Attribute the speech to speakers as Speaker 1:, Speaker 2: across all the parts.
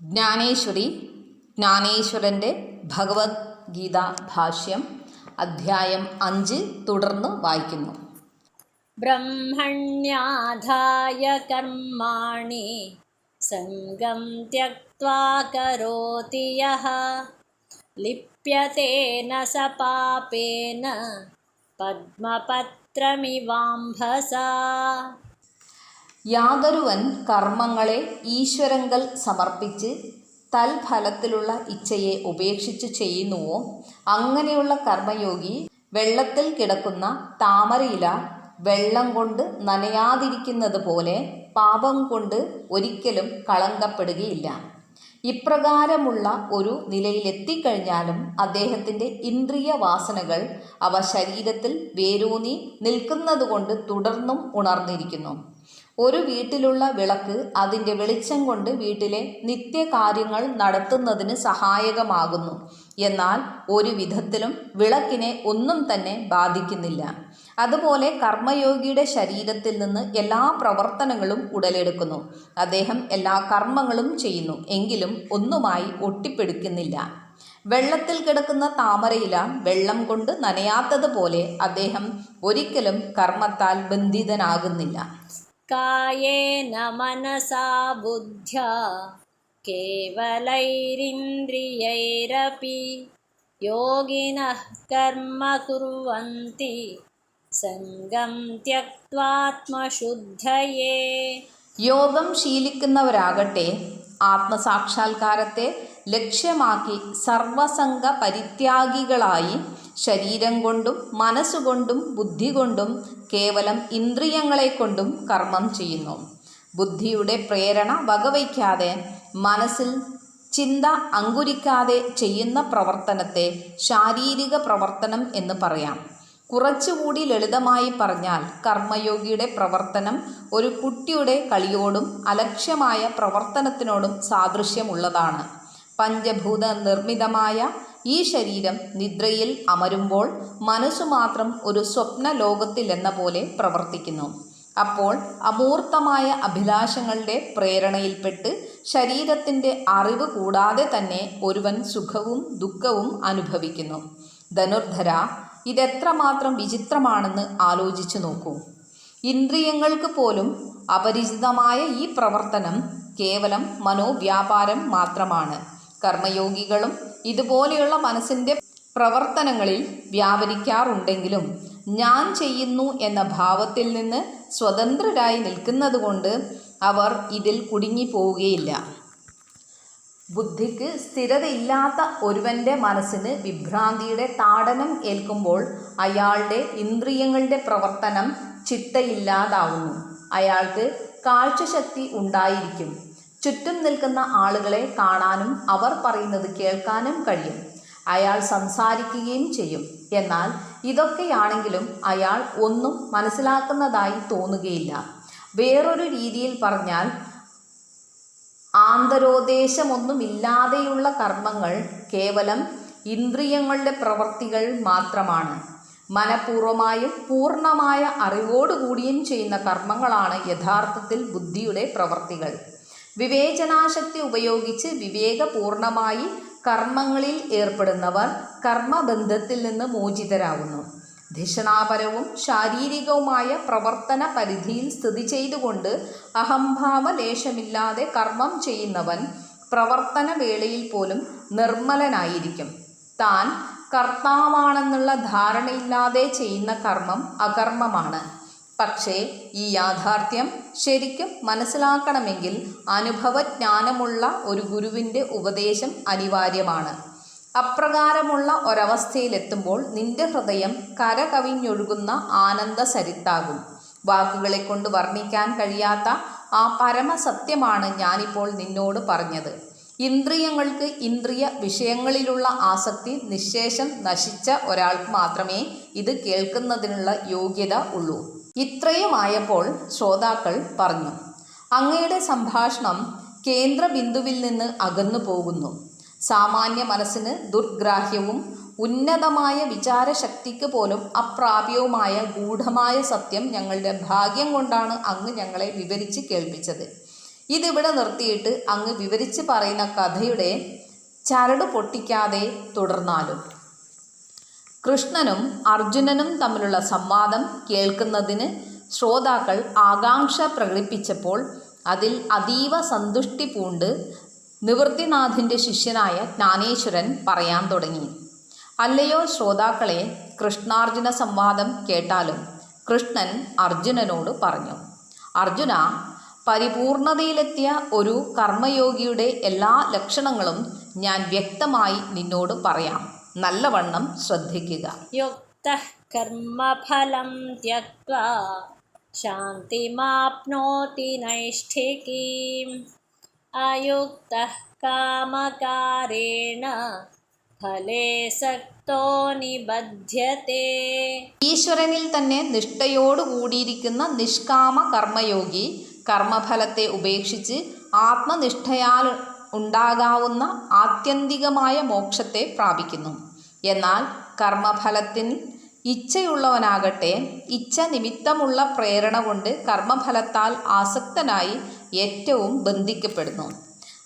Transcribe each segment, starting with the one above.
Speaker 1: ജ്ഞാനേശ്വരി ജ്ഞാനേശ്വരന്റെ ഭഗവത്ഗീത ഭാഷ്യം അധ്യായം അഞ്ച് തുടർന്ന് വായിക്കുന്നു.
Speaker 2: ബ്രഹ്മണ്യാധായ കർമാണി സംഗം ത്യക്വാ കരോതി സ പാപേന പത്മപത്രമിവാംഭസ.
Speaker 1: യാതൊരുവൻ കർമ്മങ്ങളെ ഈശ്വരങ്കൽ സമർപ്പിച്ച് തൽഫലത്തിലുള്ള ഇച്ഛയെ ഉപേക്ഷിച്ച് ചെയ്യുന്നുവോ? അങ്ങനെയുള്ള കർമ്മയോഗി വെള്ളത്തിൽ കിടക്കുന്ന താമരയില വെള്ളം കൊണ്ട് നനയാതിരിക്കുന്നത് പോലെ പാപം കൊണ്ട് ഒരിക്കലും കളങ്കപ്പെടുകയില്ല. ഇപ്രകാരമുള്ള ഒരു നിലയിലെത്തിക്കഴിഞ്ഞാലും അദ്ദേഹത്തിന്റെ ഇന്ദ്രിയ വാസനകൾ അവ ശരീരത്തിൽ വേരൂന്നി നിൽക്കുന്നതുകൊണ്ട് തുടർന്നും ഉണർന്നിരിക്കുന്നു. ഒരു വീട്ടിലുള്ള വിളക്ക് അതിന്റെ വെളിച്ചം കൊണ്ട് വീട്ടിലെ നിത്യകാര്യങ്ങൾ നടത്തുന്നതിന് സഹായകമാകുന്നു. എന്നാൽ ഒരു വിധത്തിലും വിളക്കിനെ ഒന്നും തന്നെ ബാധിക്കുന്നില്ല. അതുപോലെ കർമ്മയോഗിയുടെ ശരീരത്തിൽ നിന്ന് എല്ലാ പ്രവർത്തനങ്ങളും ഉടലെടുക്കുന്നു. അദ്ദേഹം എല്ലാ കർമ്മങ്ങളും ചെയ്യുന്നു എങ്കിലും ഒന്നുമായി ഒട്ടിപ്പിടിക്കുന്നില്ല. വെള്ളത്തിൽ കിടക്കുന്ന താമരയില വെള്ളം കൊണ്ട് നനയാത്തതുപോലെ അദ്ദേഹം ഒരിക്കലും കർമ്മത്താൽ ബന്ധിതനാകുന്നില്ല.
Speaker 2: कायेन मनसा बुद्ध्या केवलैरिन्द्रियैरपि योगिनः कर्म कुर्वन्ति सङ्गं त्यक्त्वात्मशुद्धये
Speaker 1: യോഗം ശീലിക്കുന്നവരാകട്ടെ ആത്മസാക്ഷാത്കാരത്തെ ലക്ഷ്യമാക്കി സർവസംഗ പരിത്യാഗികളായി ശരീരം കൊണ്ടും മനസ്സുകൊണ്ടും ബുദ്ധി കൊണ്ടും കേവലം ഇന്ദ്രിയങ്ങളെ കൊണ്ടും കർമ്മം ചെയ്യുന്നു. ബുദ്ധിയുടെ പ്രേരണ വകവയ്ക്കാതെ മനസ്സിൽ ചിന്ത അങ്കുരിക്കാതെ ചെയ്യുന്ന പ്രവർത്തനത്തെ ശാരീരിക പ്രവർത്തനം എന്ന് പറയാം. കുറച്ചുകൂടി ലളിതമായി പറഞ്ഞാൽ കർമ്മയോഗിയുടെ പ്രവർത്തനം ഒരു കുട്ടിയുടെ കളിയോടും അലക്ഷ്യമായ പ്രവർത്തനത്തിനോടും സാദൃശ്യമുള്ളതാണ്. പഞ്ചഭൂത നിർമ്മിതമായ ഈ ശരീരം നിദ്രയിൽ അമരുമ്പോൾ മനസ്സു മാത്രം ഒരു സ്വപ്ന ലോകത്തിലെന്ന പോലെ പ്രവർത്തിക്കുന്നു. അപ്പോൾ അമൂർത്തമായ അഭിലാഷങ്ങളുടെ പ്രേരണയിൽപ്പെട്ട് ശരീരത്തിന്റെ അറിവ് കൂടാതെ തന്നെ ഒരുവൻ സുഖവും ദുഃഖവും അനുഭവിക്കുന്നു. ധനുർധര ഇതെത്രമാത്രം വിചിത്രമാണെന്ന് ആലോചിച്ചു നോക്കൂ. ഇന്ദ്രിയങ്ങൾക്ക് പോലും അപരിചിതമായ ഈ പ്രവർത്തനം കേവലം മനോവ്യാപാരം മാത്രമാണ്. കർമ്മയോഗികളും ഇതുപോലെയുള്ള മനസ്സിന്റെ പ്രവർത്തനങ്ങളിൽ വ്യാപരിക്കാറുണ്ടെങ്കിലും ഞാൻ ചെയ്യുന്നു എന്ന ഭാവത്തിൽ നിന്ന് സ്വതന്ത്രരായി നിൽക്കുന്നതുകൊണ്ട് അവർ ഇതിൽ കുടുങ്ങിപ്പോവുകയില്ല. ബുദ്ധിക്ക് സ്ഥിരതയില്ലാത്ത ഒരുവന്റെ മനസ്സിന് വിഭ്രാന്തിയുടെ താടനം ഏൽക്കുമ്പോൾ അയാളുടെ ഇന്ദ്രിയങ്ങളുടെ പ്രവർത്തനം ചിട്ടയില്ലാതാവുന്നു. അയാൾക്ക് കാഴ്ചശക്തി ഉണ്ടായിരിക്കും. ചുറ്റും നിൽക്കുന്ന ആളുകളെ കാണാനും അവർ പറയുന്നത് കേൾക്കാനും കഴിയും. അയാൾ സംസാരിക്കുകയും ചെയ്യും. എന്നാൽ ഇതൊക്കെയാണെങ്കിലും അയാൾ ഒന്നും മനസ്സിലാക്കുന്നതായി തോന്നുകയില്ല. വേറൊരു രീതിയിൽ പറഞ്ഞാൽ ആന്തരോദ്ദേശമൊന്നുമില്ലാതെയുള്ള കർമ്മങ്ങൾ കേവലം ഇന്ദ്രിയങ്ങളുടെ പ്രവൃത്തികൾ മാത്രമാണ്. മനഃപൂർവമായും പൂർണമായ അറിവോടുകൂടിയും ചെയ്യുന്ന കർമ്മങ്ങളാണ് യഥാർത്ഥത്തിൽ ബുദ്ധിയുടെ പ്രവർത്തികൾ. വിവേചനാശക്തി ഉപയോഗിച്ച് വിവേകപൂർണമായി കർമ്മങ്ങളിൽ ഏർപ്പെടുന്നവർ കർമ്മബന്ധത്തിൽ നിന്ന് മോചിതരാകുന്നു. ധിഷണാപരവും ശാരീരികവുമായ പ്രവർത്തന പരിധിയിൽ സ്ഥിതി ചെയ്തുകൊണ്ട് അഹംഭാവലേശമില്ലാതെ കർമ്മം ചെയ്യുന്നവൻ പ്രവർത്തന വേളയിൽ പോലും നിർമ്മലനായിരിക്കും. താൻ കർത്താവാണെന്നുള്ള ധാരണയില്ലാതെ ചെയ്യുന്ന കർമ്മം അകർമ്മമാണ്. പക്ഷേ ഈ യാഥാർത്ഥ്യം ശരിക്കും മനസ്സിലാക്കണമെങ്കിൽ അനുഭവജ്ഞാനമുള്ള ഒരു ഗുരുവിന്റെ ഉപദേശം അനിവാര്യമാണ്. അപ്രകാരമുള്ള ഒരവസ്ഥയിലെത്തുമ്പോൾ നിന്റെ ഹൃദയം കരകവിഞ്ഞൊഴുകുന്ന ആനന്ദ സരിത്താകും വാക്കുകളെ കൊണ്ട് വർണിക്കാൻ കഴിയാത്ത ആ പരമസത്യമാണ് ഞാനിപ്പോൾ നിന്നോട് പറഞ്ഞത്. ഇന്ദ്രിയങ്ങൾക്ക് ഇന്ദ്രിയ വിഷയങ്ങളിലുള്ള ആസക്തി നിശേഷം നശിച്ച ഒരാൾക്ക് മാത്രമേ ഇത് കേൾക്കുന്നതിനുള്ള യോഗ്യത ഉള്ളൂ. ഇത്രയുമായപ്പോൾ ശ്രോതാക്കൾ പറഞ്ഞു അങ്ങയുടെ സംഭാഷണം കേന്ദ്ര ബിന്ദുവിൽ നിന്ന് അകന്നു പോകുന്നു. സാമാന്യ മനസ്സിന് ദുർഗ്രാഹ്യവും ഉന്നതമായ വിചാരശക്തിക്ക് പോലും അപ്രാപ്യവുമായ ഗൂഢമായ സത്യം ഞങ്ങളുടെ ഭാഗ്യം കൊണ്ടാണ് അങ്ങ് ഞങ്ങളെ വിവരിച്ച് കേൾപ്പിച്ചത്. ഇതിവിടെ നിർത്തിയിട്ട് അങ്ങ് വിവരിച്ച് പറയുന്ന കഥയുടെ ചരട് പൊട്ടിക്കാതെ തുടർന്നാലും. കൃഷ്ണനും അർജുനനും തമ്മിലുള്ള സംവാദം കേൾക്കുന്നതിന് ശ്രോതാക്കൾ ആകാംക്ഷ പ്രകടിപ്പിച്ചപ്പോൾ അതിൽ അതീവ സന്തുഷ്ടി പൂണ്ട് നിവൃത്തിനാഥിന്റെ ശിഷ്യനായ ജ്ഞാനേശ്വരൻ പറയാൻ തുടങ്ങി. അല്ലയോ ശ്രോതാക്കളെ കൃഷ്ണാർജുന സംവാദം കേട്ടാലും കൃഷ്ണൻ അർജുനനോട് പറഞ്ഞു. അർജുന പരിപൂർണതയിലെത്തിയ ഒരു കർമ്മയോഗിയുടെ എല്ലാ ലക്ഷണങ്ങളും ഞാൻ വ്യക്തമായി നിന്നോട് പറയാം. നല്ലവണ്ണം ശ്രദ്ധിക്കുക.
Speaker 2: യുക്ത കർമ്മഫലം ശാന്തിമാപ്നോതി നൈഷ്ഠികീം. അയുക്ത കാമകാരേണ
Speaker 1: ഈശ്വരനിൽ തന്നെ നിഷ്ഠയോട് കൂടിയിരിക്കുന്ന നിഷ്കാമ കർമ്മയോഗി കർമ്മഫലത്തെ ഉപേക്ഷിച്ച് ആത്മനിഷ്ഠയാൽ ഉണ്ടാകാവുന്ന ആത്യന്തികമായ മോക്ഷത്തെ പ്രാപിക്കുന്നു. എന്നാൽ കർമ്മഫലത്തിൽ ഇച്ഛയുള്ളവനാകട്ടെ ഇച്ഛ നിമിത്തമുള്ള പ്രേരണ കൊണ്ട് കർമ്മഫലത്താൽ ആസക്തനായി ഏറ്റവും ബന്ധിക്കപ്പെടുന്നു.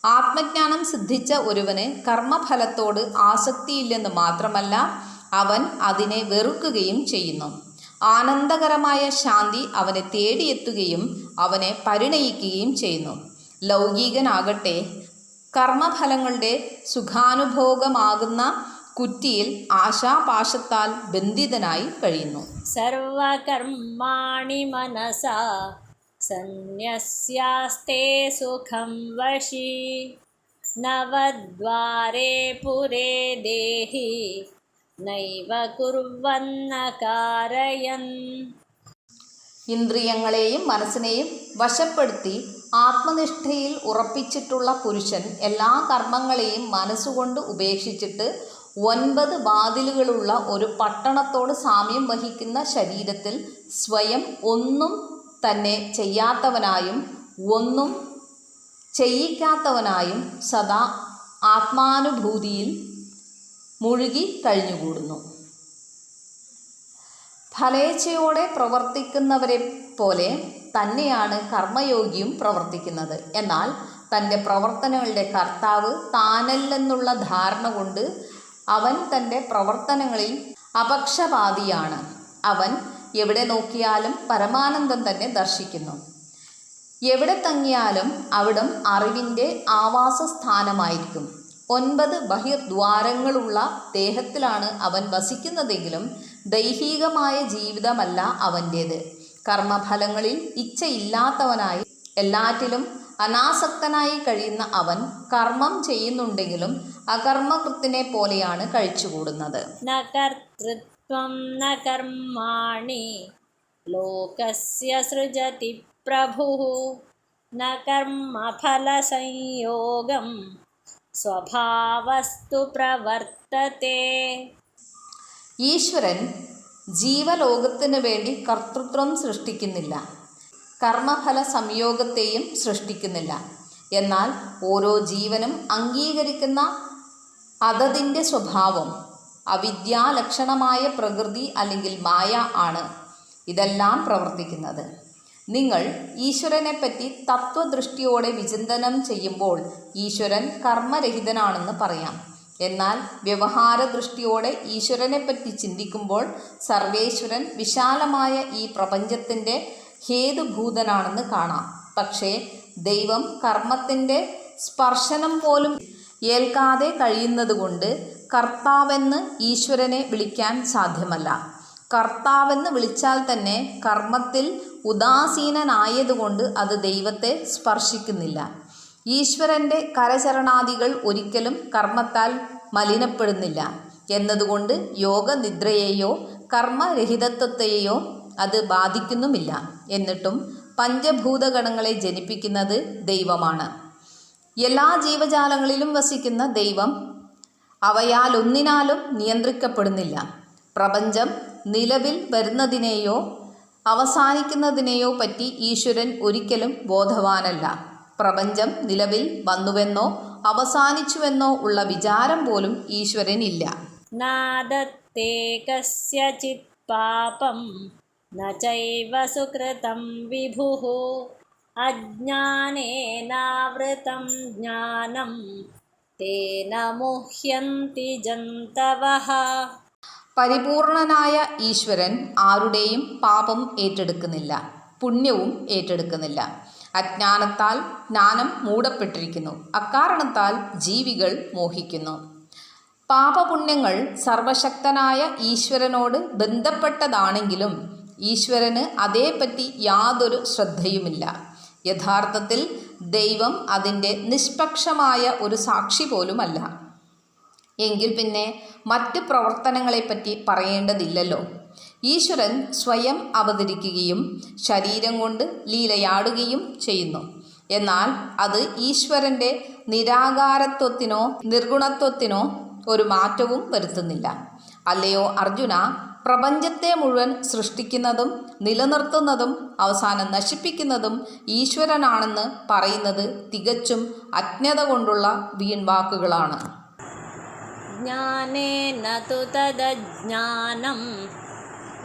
Speaker 1: ആത്മജ്ഞാനം സിദ്ധിച്ച ഒരുവന് കർമ്മഫലത്തോട് ആസക്തിയില്ലെന്ന് മാത്രമല്ല അവൻ അതിനെ വെറുക്കുകയും ചെയ്യുന്നു. ആനന്ദകരമായ ശാന്തി അവനെ തേടിയെത്തുകയും അവനെ പരിണയിക്കുകയും ചെയ്യുന്നു. ലൗകികനാകട്ടെ കർമ്മഫലങ്ങളുടെ സുഖാനുഭോഗമാകുന്ന കുറ്റിയിൽ ആശാപാശത്താൽ ബന്ധിതനായി കഴിയുന്നു.
Speaker 2: സർവകർമാണി മനസ സന്യസ്യാസ്തേ സുഖം വശി. നവദ്വാരേ പുരേ ദേഹി നൈവ കുറവന്ന കാരയൻ
Speaker 1: ഇന്ദ്രിയങ്ങളെയും മനസ്സിനെയും വശപ്പെടുത്തി ആത്മനിഷ്ഠയിൽ ഉറപ്പിച്ചിട്ടുള്ള പുരുഷൻ എല്ലാ കർമ്മങ്ങളെയും മനസ്സുകൊണ്ട് ഉപേക്ഷിച്ചിട്ട് ഒൻപത് വാതിലുകളുള്ള ഒരു പട്ടണത്തോട് സാമ്യം വഹിക്കുന്ന ശരീരത്തിൽ സ്വയം ഒന്നും തന്നെ ചെയ്യാത്തവനായും ഒന്നും ചെയ്യിക്കാത്തവനായും സദാ ആത്മാനുഭൂതിയിൽ മുഴുകി കഴിഞ്ഞുകൂടുന്നു. ഫലേച്ഛയോടെ പ്രവർത്തിക്കുന്നവരെ പോലെ തന്നെയാണ് കർമ്മയോഗിയും പ്രവർത്തിക്കുന്നത്. എന്നാൽ തന്റെ പ്രവർത്തനങ്ങളുടെ കർത്താവ് താനല്ലെന്നുള്ള ധാരണ കൊണ്ട് അവൻ തന്റെ പ്രവർത്തനങ്ങളിൽ അപക്ഷപാതിയാണ്. അവൻ എവിടെ നോക്കിയാലും പരമാനന്ദം തന്നെ ദർശിക്കുന്നു. എവിടെ തങ്ങിയാലും അവിടം അറിവിന്റെ ആവാസസ്ഥാനമായിരിക്കും. ഒൻപത് ബഹിർദ്വാരങ്ങളുള്ള ദേഹത്തിലാണ് അവൻ വസിക്കുന്നതെങ്കിലും ദൈഹികമായ ജീവിതമല്ല അവന്റേത്. കർമ്മഫലങ്ങളിൽ ഇച്ഛയില്ലാത്തവനായി എല്ലാറ്റിലും അനാസക്തനായി കഴിയുന്ന അവൻ കർമ്മം ചെയ്യുന്നുണ്ടെങ്കിലും അകർമ്മകൃത്തിനെ പോലെയാണ് കഴിച്ചുകൂടുന്നത്.
Speaker 2: നകർമാണി ലോകസ്യ സൃജതി പ്രഭു. നകർമ്മഫലസംയോഗം സ്വഭാവസ്തു പ്രവർത്തത്തെ.
Speaker 1: ഈശ്വരൻ ജീവലോകത്തിനു വേണ്ടി കർത്തൃത്വം സൃഷ്ടിക്കുന്നില്ല. കർമ്മഫല സംയോഗത്തെയും സൃഷ്ടിക്കുന്നില്ല. എന്നാൽ ഓരോ ജീവനും അംഗീകരിക്കുന്ന അതതിന്റെ സ്വഭാവം അവിദ്യാലക്ഷണമായ പ്രകൃതി അല്ലെങ്കിൽ മായ ആണ് ഇതെല്ലാം പ്രവർത്തിക്കുന്നത്. നിങ്ങൾ ഈശ്വരനെപ്പറ്റി തത്വദൃഷ്ടിയോടെ വിചിന്തനം ചെയ്യുമ്പോൾ ഈശ്വരൻ കർമ്മരഹിതനാണെന്ന് പറയാം. എന്നാൽ വ്യവഹാര ദൃഷ്ടിയോടെ ഈശ്വരനെപ്പറ്റി ചിന്തിക്കുമ്പോൾ സർവേശ്വരൻ വിശാലമായ ഈ പ്രപഞ്ചത്തിന്റെ ഹേതുഭൂതനാണെന്ന് കാണാം. പക്ഷേ ദൈവം കർമ്മത്തിന്റെ സ്പർശനം പോലും ഏൽക്കാതെ കഴിയുന്നതുകൊണ്ട് കർത്താവെന്ന് ഈശ്വരനെ വിളിക്കാൻ സാധ്യമല്ല. കർത്താവെന്ന് വിളിച്ചാൽ തന്നെ കർമ്മത്തിൽ ഉദാസീനനായതുകൊണ്ട് അത് ദൈവത്തെ സ്പർശിക്കുന്നില്ല. ഈശ്വരന്റെ കരചരണാദികൾ ഒരിക്കലും കർമ്മത്താൽ മലിനപ്പെടുന്നില്ല. എന്നതുകൊണ്ട് യോഗനിദ്രയെയോ കർമ്മരഹിതത്വത്തെയോ അത് ബാധിക്കുന്നുമില്ല. എന്നിട്ടും പഞ്ചഭൂതഗണങ്ങളെ ജനിപ്പിക്കുന്നത് ദൈവമാണ്. എല്ലാ ജീവജാലങ്ങളിലും വസിക്കുന്ന ദൈവം അവയാൽ അവയാലൊന്നിനാലും നിയന്ത്രിക്കപ്പെടുന്നില്ല. പ്രപഞ്ചം നിലവിൽ വരുന്നതിനെയോ അവസാനിക്കുന്നതിനെയോ പറ്റി ഈശ്വരൻ ഒരിക്കലും ബോധവാനല്ല. പ്രപഞ്ചം നിലവിൽ വന്നുവെന്നോ അവസാനിച്ചുവെന്നോ ഉള്ള വിചാരം പോലും ഈശ്വരനില്ല.
Speaker 2: ഇല്ല പാപം വിഭു അജ്ഞാനേനാവൃതം ജ്ഞാനം തേന മുഹ്യന്തി ജന്തവ
Speaker 1: പരിപൂർണനായ ഈശ്വരൻ ആരുടെയും പാപം ഏറ്റെടുക്കുന്നില്ല പുണ്യവും ഏറ്റെടുക്കുന്നില്ല. അജ്ഞാനത്താൽ ജ്ഞാനം മൂടപ്പെട്ടിരിക്കുന്നു. അക്കാരണത്താൽ ജീവികൾ മോഹിക്കുന്നു. പാപപുണ്യങ്ങൾ സർവശക്തനായ ഈശ്വരനോട് ബന്ധപ്പെട്ടതാണെങ്കിലും ഈശ്വരന് അതേപ്പറ്റി യാതൊരു ശ്രദ്ധയുമില്ല. യഥാർത്ഥത്തിൽ ദൈവം അതിന്റെ നിഷ്പക്ഷമായ ഒരു സാക്ഷി പോലുമല്ല. എങ്കിൽ പിന്നെ മറ്റ് പ്രവർത്തനങ്ങളെപ്പറ്റി പറയേണ്ടതില്ലല്ലോ. ഈശ്വരൻ സ്വയം അവതരിക്കുകയും ശരീരം കൊണ്ട് ലീലയാടുകയും ചെയ്യുന്നു. എന്നാൽ അത് ഈശ്വരന്റെ നിരാകാരത്വത്തിനോ നിർഗുണത്വത്തിനോ ഒരു മാറ്റവും വരുത്തുന്നില്ല. അല്ലയോ അർജുന പ്രപഞ്ചത്തെ മുഴുവൻ സൃഷ്ടിക്കുന്നതും നിലനിർത്തുന്നതും അവസാനം നശിപ്പിക്കുന്നതും ഈശ്വരനാണെന്ന് പറയുന്നത് തികച്ചും അജ്ഞത കൊണ്ടുള്ള വീൺവാക്കുകളാണ്.
Speaker 2: ज्ञानेन तु तदज्ञानं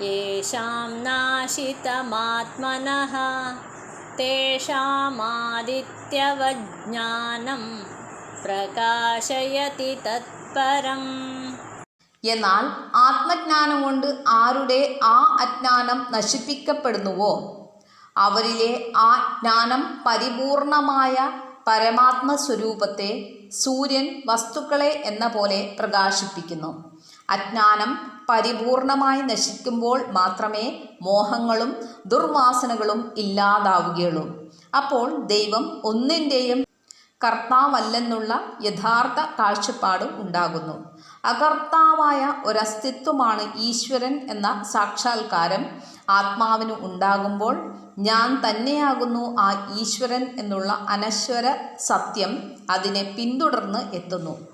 Speaker 2: येषां नाशितमात्मनः तेषामादित्यवज्ञानं प्रकाशयति तत्परम्
Speaker 1: എന്നാൽ ആത്മജ്ഞാനം കൊണ്ട് ആരുടെ ആ അജ്ഞാനം നശിപ്പിക്കപ്പെടുന്നുവോ അവരിലെ ആ ജ്ഞാനം പരിപൂർണമായ പരമാത്മ സ്വരൂപത്തെ സൂര്യൻ വസ്തുക്കളെ എന്ന പോലെ പ്രകാശിപ്പിക്കുന്നു. അജ്ഞാനം പരിപൂർണമായി നശിക്കുമ്പോൾ മാത്രമേ മോഹങ്ങളും ദുർവാസനകളും ഇല്ലാതാവുകയുള്ളൂ. അപ്പോൾ ദൈവം ഒന്നിന്റെയും കർത്താവല്ലെന്നുള്ള യഥാർത്ഥ കാഴ്ചപ്പാട് ഉണ്ടാകുന്നു. അകർത്താവായ ഒരസ്തിത്വമാണ് ഈശ്വരൻ എന്ന സാക്ഷാത്കാരം ആത്മാവിന് ഉണ്ടാകുമ്പോൾ ഞാൻ തന്നെയാകുന്നു ആ ഈശ്വരൻ എന്നുള്ള അനശ്വര സത്യം അതിനെ പിന്തുടർന്ന് എത്തുന്നു.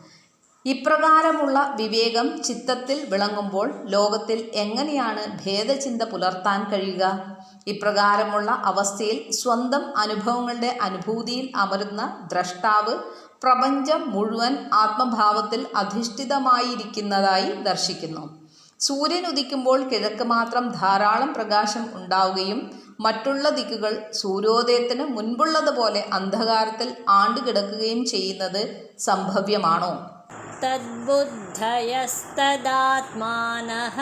Speaker 1: ഇപ്രകാരമുള്ള വിവേകം ചിത്തത്തിൽ വിളങ്ങുമ്പോൾ ലോകത്തിൽ എങ്ങനെയാണ് ഭേദചിന്ത പുലർത്താൻ കഴിയുക? ഇപ്രകാരമുള്ള അവസ്ഥയിൽ സ്വന്തം അനുഭവങ്ങളുടെ അനുഭൂതിയിൽ അമരുന്ന ദ്രഷ്ടാവ് പ്രപഞ്ചം മുഴുവൻ ആത്മഭാവത്തിൽ അധിഷ്ഠിതമായിരിക്കുന്നതായി ദർശിക്കുന്നു. സൂര്യൻ ഉദിക്കുമ്പോൾ കിഴക്ക് മാത്രം ധാരാളം പ്രകാശം ഉണ്ടാവുകയും മറ്റുള്ള ദിക്കുകൾ സൂര്യോദയത്തിന് മുൻപുള്ളതുപോലെ അന്ധകാരത്തിൽ ആണ്ടുകിടക്കുകയും ചെയ്യുന്നത് സംഭവ്യമാണോ?
Speaker 2: തദ്ബുദ്ധയസ്തദാത്മാനഃ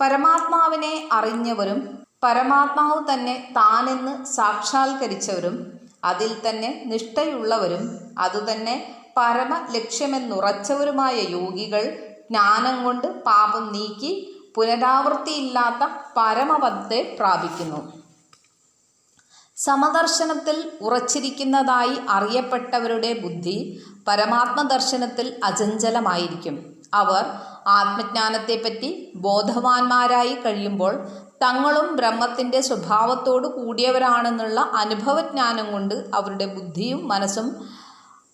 Speaker 1: പരമാത്മാവിനെ അറിഞ്ഞവരും പരമാത്മാവ് തന്നെ താനെന്ന് സാക്ഷാത്കരിച്ചവരും അതിൽ തന്നെ നിഷ്ഠയുള്ളവരും അതുതന്നെ പരമ ലക്ഷ്യമെന്നുറച്ചവരുമായ യോഗികൾ ജ്ഞാനം കൊണ്ട് പാപം നീക്കി പുനരാവൃത്തിയില്ലാത്ത പരമപദത്തെ പ്രാപിക്കുന്നു. സമദർശനത്തിൽ ഉറച്ചിരിക്കുന്നതായി അറിയപ്പെട്ടവരുടെ ബുദ്ധി പരമാത്മദർശനത്തിൽ അചഞ്ചലമായിരിക്കും. അവർ ആത്മജ്ഞാനത്തെപ്പറ്റി ബോധവാന്മാരായി കഴിയുമ്പോൾ തങ്ങളും ബ്രഹ്മത്തിന്റെ സ്വഭാവത്തോട് കൂടിയവരാണെന്നുള്ള അനുഭവജ്ഞാനം കൊണ്ട് അവരുടെ ബുദ്ധിയും മനസ്സും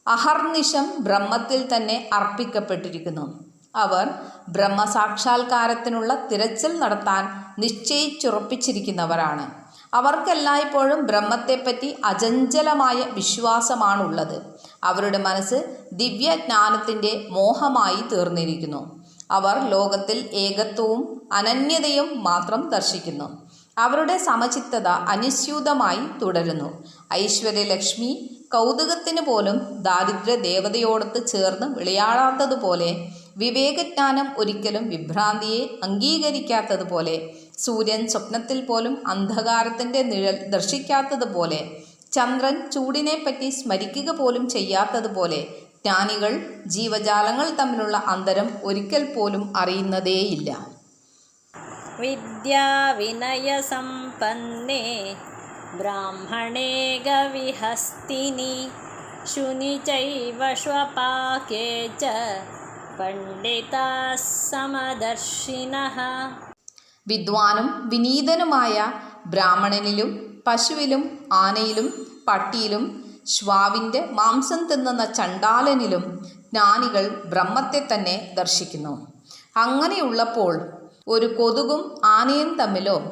Speaker 1: അഹർനിശം ബ്രഹ്മത്തിൽ തന്നെ അർപ്പിക്കപ്പെട്ടിരിക്കുന്നു. അവർ ബ്രഹ്മസാക്ഷാത്കാരത്തിനുള്ള തിരച്ചിൽ നടത്താൻ നിശ്ചയിച്ചുറപ്പിച്ചിരിക്കുന്നവരാണ്. അവർക്കെല്ലായ്പ്പോഴും ബ്രഹ്മത്തെപ്പറ്റി അചഞ്ചലമായ വിശ്വാസമാണുള്ളത്. അവരുടെ മനസ്സ് ദിവ്യജ്ഞാനത്തിന്റെ മോഹമായി തീർന്നിരിക്കുന്നു. അവർ ലോകത്തിൽ ഏകത്വവും അനന്യതയും മാത്രം ദർശിക്കുന്നു. അവരുടെ സമചിത്തത അനുസ്യൂതമായി തുടരുന്നു. ഐശ്വര്യലക്ഷ്മി കൗതുകത്തിന് പോലും ദാരിദ്ര്യ ദേവതയോടൊത്ത് ചേർന്ന് വിളയാടാത്തതുപോലെ വിവേകജ്ഞാനം ഒരിക്കലും വിഭ്രാന്തിയെ അംഗീകരിക്കാത്തതുപോലെ സൂര്യൻ സ്വപ്നത്തിൽ പോലും അന്ധകാരത്തിന്റെ നിഴൽ ദർശിക്കാത്തതുപോലെ ചന്ദ്രൻ ചൂടിനെപ്പറ്റി സ്മരിക്കുക പോലും ചെയ്യാത്തതുപോലെ ജ്ഞാനികൾ ജീവജാലങ്ങൾ തമ്മിലുള്ള അന്തരം ഒരിക്കൽ പോലും അറിയുന്നതേയില്ല.
Speaker 2: വിദ്യാവിനയസമ്പന്നേ ബ്രാഹ്മണേ ഗവിഹസ്തിനി ശുനി ചൈവ ച പണ്ഡിതാ സമദർശിന.
Speaker 1: വിദ്വാനും വിനീതനുമായ ബ്രാഹ്മണനിലും പശുവിലും ആനയിലും പട്ടിയിലും ശ്വാവിന്റെ മാംസം തിന്നുന്ന ചണ്ടാലനിലും ജ്ഞാനികൾ ബ്രഹ്മത്തെ തന്നെ ദർശിക്കുന്നു. അങ്ങനെയുള്ളപ്പോൾ ഒരു കൊതുകും ആനയും തമ്മിലോ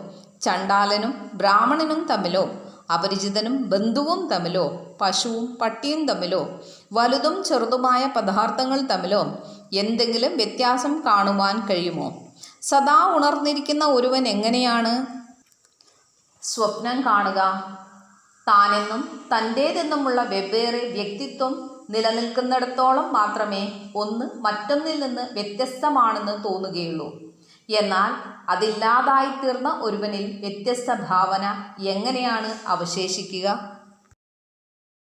Speaker 1: ചണ്ടാലനും ബ്രാഹ്മണനും തമ്മിലോ അപരിചിതനും ബന്ധുവും തമ്മിലോ പശുവും പട്ടിയും തമ്മിലോ വലുതും ചെറുതുമായ പദാർത്ഥങ്ങൾ തമ്മിലോ എന്തെങ്കിലും വ്യത്യാസം കാണുവാൻ കഴിയുമോ? സദാ ഉണർന്നിരിക്കുന്ന ഒരുവൻ എങ്ങനെയാണ്? സ്വപ്നം കാണുക. താനെന്നും തന്റേതെന്നുമുള്ള വെവ്വേറെ വ്യക്തിത്വം നിലനിൽക്കുന്നിടത്തോളം മാത്രമേ ഒന്ന് മറ്റൊന്നിൽ നിന്ന് വ്യത്യസ്തമാണെന്ന് തോന്നുകയുള്ളൂ. എന്നാൽ അതില്ലാതായിത്തീർന്ന ഒരുവനിൽ വ്യത്യസ്ത ഭാവന എങ്ങനെയാണ് അവശേഷിക്കുക?